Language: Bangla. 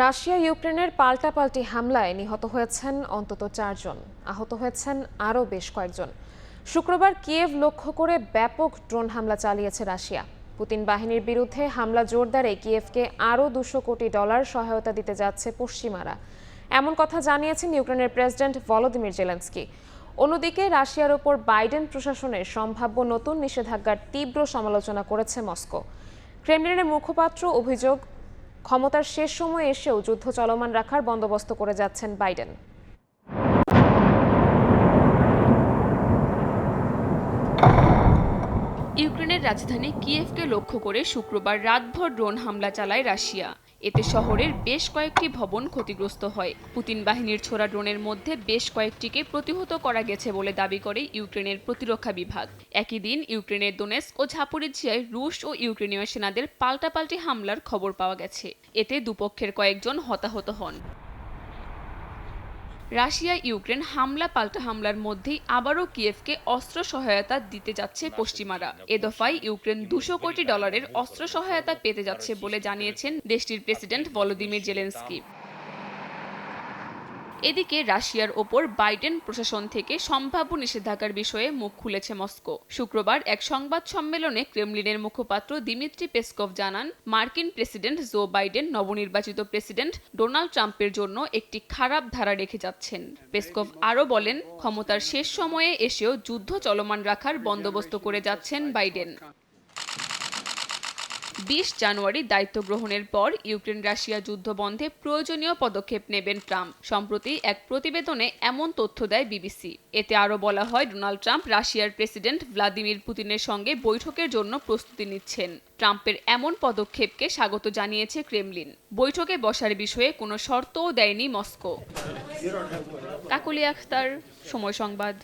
রাশিয়া ইউক্রেনের পাল্টাপাল্টি হামলায় নিহত হয়েছেন অন্তত চারজন। আহত হয়েছেন আরও বেশ কয়েকজন। শুক্রবার কিয়েভ লক্ষ্য করে ব্যাপক ড্রোন হামলা চালিয়েছে রাশিয়া। পুতিন বাহিনীর বিরুদ্ধে হামলা জোরদারে কিয়েভকে আরও দুশো কোটি ডলার সহায়তা দিতে যাচ্ছে পশ্চিমারা। এমন কথা জানিয়েছেন ইউক্রেনের প্রেসিডেন্ট ভলোদিমির জেলেন্সকি। অন্যদিকে, রাশিয়ার ওপর বাইডেন প্রশাসনের সম্ভাব্য নতুন নিষেধাজ্ঞার তীব্র সমালোচনা করেছে মস্কো। ক্রেমলিনের মুখপাত্র অভিযোগ ক্ষমতার শেষ সময়ে এসেও যুদ্ধ চলমান রাখার বন্দোবস্ত করে যাচ্ছেন বাইডেন। ইউক্রেনের রাজধানী কিয়েভকে লক্ষ্য করে শুক্রবার রাতভর ড্রোন হামলা চালায় রাশিয়া। এতে শহরের বেশ কয়েকটি ভবন ক্ষতিগ্রস্ত হয়। পুতিন বাহিনীর ছোড়া ড্রোনের মধ্যে বেশ কয়েকটিকে প্রতিহত করা গেছে বলে দাবি করে ইউক্রেনের প্রতিরক্ষা বিভাগ। একই দিন ইউক্রেনের দোনেস্ক ও ঝাপুরিজিয়ায় রুশ ও ইউক্রেনীয় সেনাদের পাল্টাপাল্টি হামলার খবর পাওয়া গেছে। এতে দুপক্ষের কয়েকজন হতাহত হন। রাশিয়া, ইউক্রেন হামলা পাল্টা হামলার মধ্যেই আবারও কিয়েভকে অস্ত্র সহায়তা দিতে যাচ্ছে পশ্চিমারা। এ দফায় ইউক্রেন দুশো কোটি ডলারের অস্ত্র সহায়তা পেতে যাচ্ছে বলে জানিয়েছেন দেশটির প্রেসিডেন্ট ভলোদিমির জেলেন্সকি। এদিকে রাশিয়ার ওপর বাইডেন প্রশাসন থেকে সম্ভাব্য নিষেধাজ্ঞার বিষয়ে মুখ খুলেছে মস্কো। শুক্রবার এক সংবাদ সম্মেলনে ক্রেমলিনের মুখপাত্র দিমিত্রি পেসকভ জানান, মার্কিন প্রেসিডেন্ট জো বাইডেন নবনির্বাচিত প্রেসিডেন্ট ডোনাল্ড ট্রাম্পের জন্য একটি খারাপ ধারা রেখে যাচ্ছেন। পেসকভ আরও বলেন, ক্ষমতার শেষ সময়ে এসেও যুদ্ধ চলমান রাখার বন্দোবস্ত করে যাচ্ছেন বাইডেন। বিশ জানুয়ারি দায়িত্ব গ্রহণের পর ইউক্রেন রাশিয়া যুদ্ধ বন্ধে প্রয়োজনীয় পদক্ষেপ নেবেন ট্রাম্প। সম্প্রতি এক প্রতিবেদনে এমন তথ্য দেয় বিবিসি। এতে আরও বলা হয়, ডোনাল্ড ট্রাম্প রাশিয়ার প্রেসিডেন্ট ভ্লাদিমির পুতিনের সঙ্গে বৈঠকের জন্য প্রস্তুতি নিচ্ছেন। ট্রাম্পের এমন পদক্ষেপকে স্বাগত জানিয়েছে ক্রেমলিন। বৈঠকে বসার বিষয়ে কোনো শর্তও দেয়নি মস্কো। কাকলি আখতার, সময় সংবাদ।